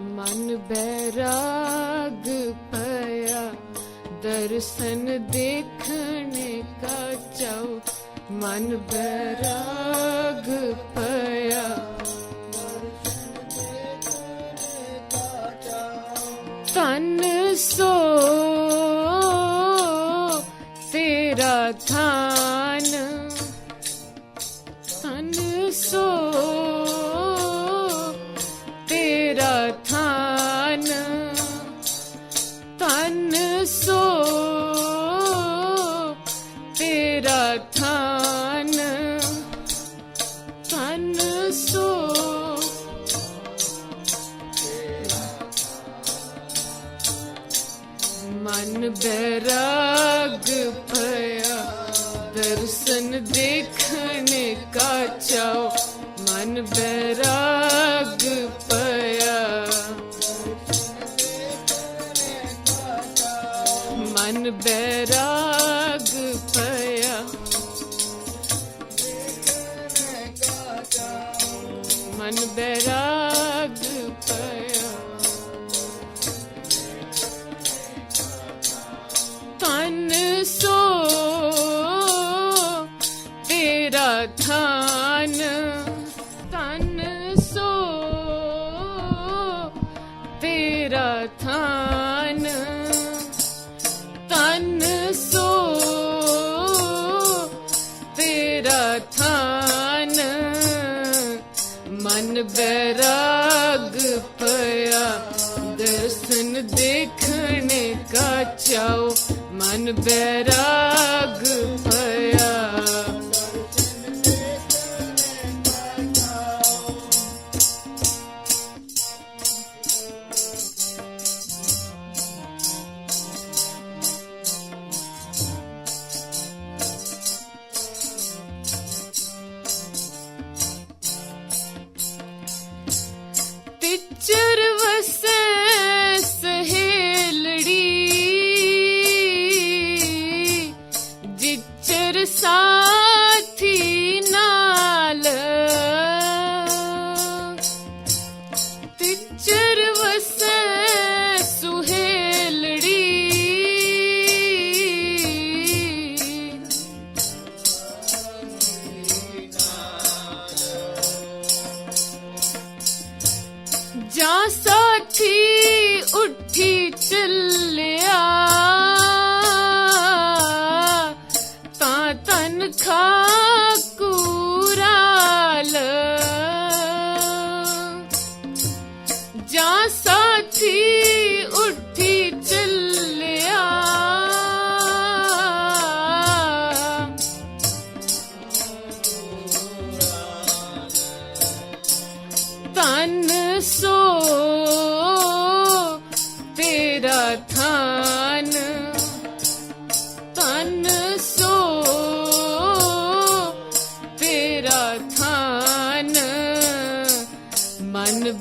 ਮਨ ਬੈਰਾਗ ਪਿਆ ਦਰਸ਼ਨ ਦੇਖਣ ਕਾ ਚਾਉ। ਮਨ ਬੈਰਾਗ ਪਿਆ ਤਨ ਸੋ ਤੇਰਾ ਥਾਂ ਤਨ ਸੋ ਮਨ ਬੈਰਾਗ ਭਇਆ ਦਰਸ਼ਨ ਦੇਖਣ ਕਾ ਚਾਉ ਮਨ ਬੈਰਾਗ ਭਇਆ ਮਨ ਬੈਰਾਗ ਬੈਰਾਗ ਪਿਆ ਤਨ ਸੋ ਤੇਰਾ ਥਾਨ ਤਨ ਪਿਆ ਦਰਸ਼ਨ ਦੇਖਣੇ ਕਾ ਚਾਓ ਮਨ ਬੈਰਾਗ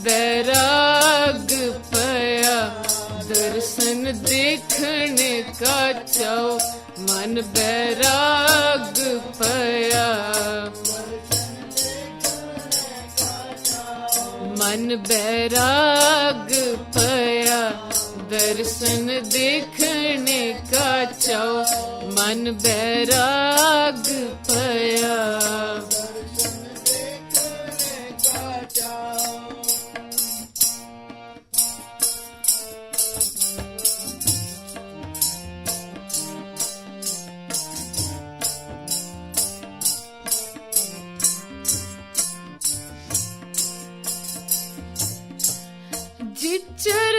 ਬੈਰਾਗ ਪਿਆ ਦਰਸ਼ਨ ਦੇਖਣ ਕਾ ਚਾਉ ਮਨ ਬੈਰਾਗ ਪਿਆ ਮਨ ਬੈਰਾਗ ਪਿਆ ਦਰਸ਼ਨ ਦੇਖਣ ਕਾ ਚਾਉ ਮਨ ਬੈਰਾਗ ਪਿਆ you did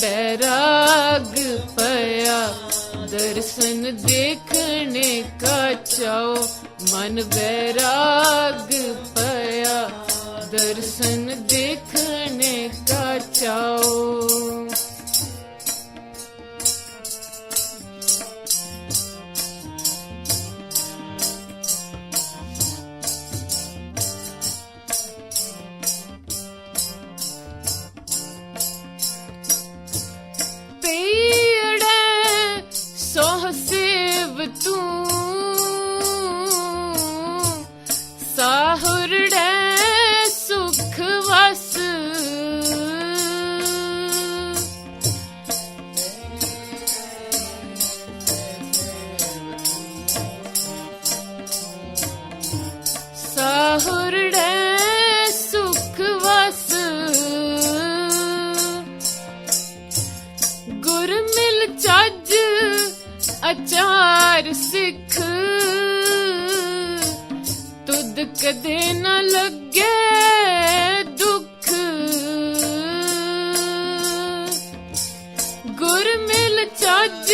ਬੈਰਾਗ ਪਿਆ ਦਰਸ਼ਨ ਦੇਖਣੇ ਕਾ ਚਾਓ ਮਨ ਬੈਰਾਗ ਪਿਆ ਦਰਸ਼ਨ ਦੇਖਣੇ ਕਾ ਚਾਓ ਸਾਹੁਰੜੇ ਸੁਖ ਵਸ ਗੁਰ ਮਿਲ ਚੱਜ ਅਚਾਰ ਸਿੱਖ ਤੁਧ ਕਦੇ ਨਾ ਲੱਗੇ ਦੁੱਖ ਗੁਰ ਮਿਲ ਚੱਜ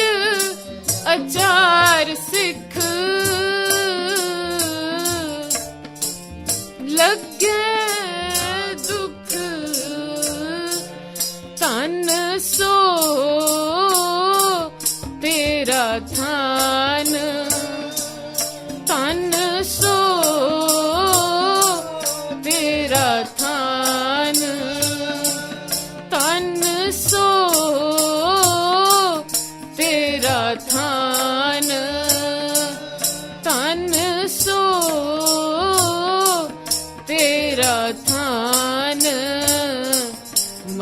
ਅਚਾਰ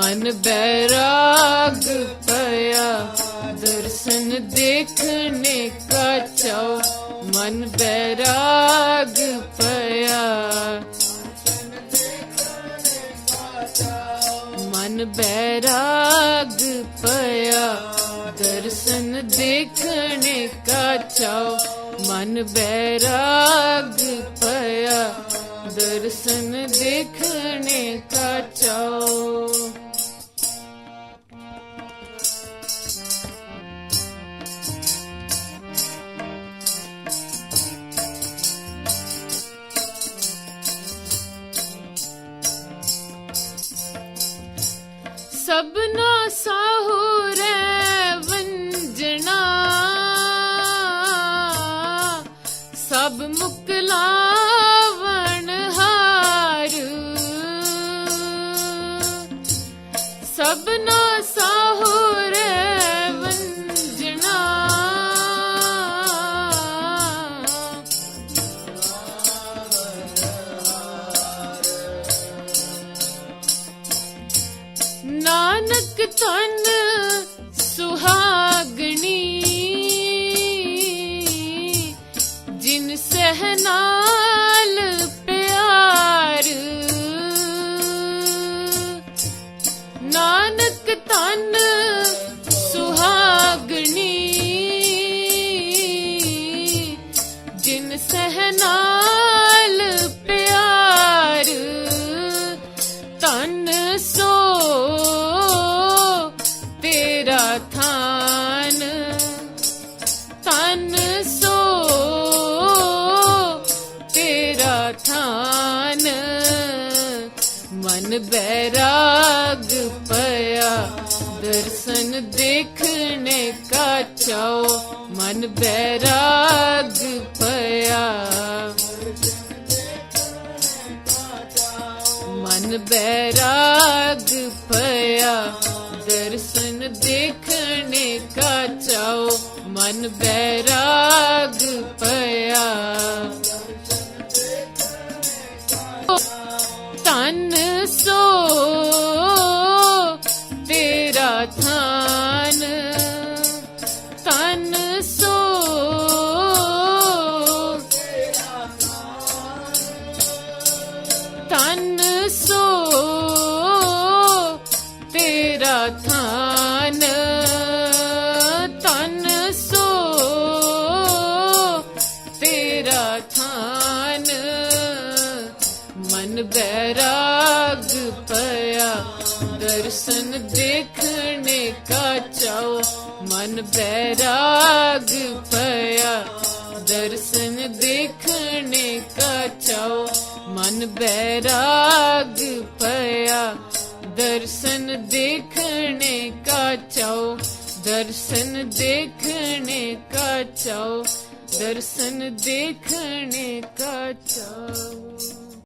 ਮਨ ਬੈਰਾਗ ਪਿਆ। ਦਰਸ਼ਨ ਦੇਖਣੇ ਕਾ ਚਾਓ ਮਨ ਬੈਰਾਗ ਪਿਆ। ਮਨ ਬੈਰਾਗ ਪਿਆ। ਦਰਸ਼ਨ ਦੇਖਣੇ ਕਾ ਚਾਓ ਮਨ ਬੈਰਾਗ ਪਿਆ। ਦਰਸ਼ਨ ਦੇਖਣੇ ਕਾ ਚਾਓ ਮੁਕਲਾਵਣ ਹਾਰ। ਸਭਨਾ ਸਾਹੁਰੇ ਵੰਜਣਾ। ਨਾਨਕ ਤਨ ਧਨ ਸੋ, ਤੇਰਾ ਥਾਨ। ਧਨ ਸੋ, ਤੇਰਾ ਥਾਨ। ਮਨ ਬੈਰਾਗ ਪਿਆ, ਦਰਸ਼ਨ ਦੇਖਣੇ ਕਾ ਚਾਓ। ਮਨ ਬੈਰਾਗ ਪਿਆ। ਮਨ ਬੈਰਾਗ ਪਿਆ ਦਰਸ਼ਨ ਦੇਖਣੇ ਕਾ ਚਾਓ ਮਨ ਬੈਰਾਗ ਪਿਆ ਥਾਨ ਤਨ ਸੋ ਤੇਰਾ ਥਾਨ ਮਨ ਬੈਰਾਗ ਪਿਆ ਦਰਸ਼ਨ ਦੇਖਣੇ ਕਾ ਚਾਓ ਮਨ ਬੈਰਾਗ ਪਿਆ ਦਰਸ਼ਨ ਦੇਖਣੇ ਕਾ ਚਾਓ ਮਨ ਬੈਰਾਗ ਪਿਆ ਦਰਸ਼ਨ ਦੇਖਣੇ ਕਾ ਚਾਉ ਦਰਸ਼ਨ ਦੇਖਣੇ ਕਾ ਚਾਉ ਦਰਸ਼ਨ ਦੇਖਣੇ ਕਾ ਚਾਉ।